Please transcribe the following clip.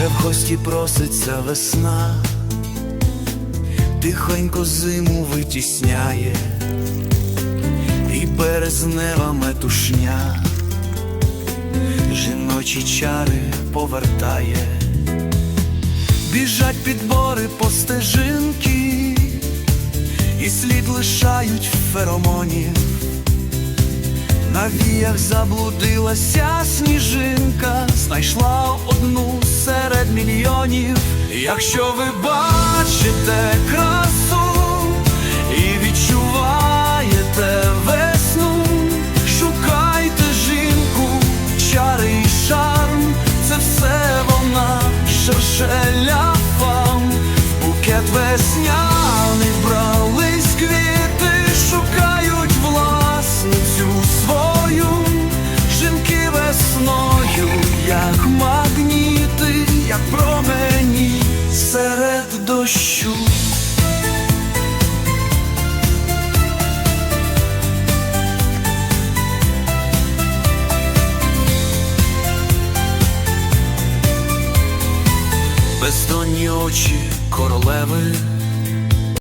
Вже в гості проситься весна, тихонько зиму витісняє, і березнева метушня, жіночі чари повертає, біжать підбори по стежинки, і слід лишають феромонів. На віях заблудилася сніжинка, знайшла одну серед мільйонів. Якщо ви бачите красу серед дощу. Бездонні очі королеви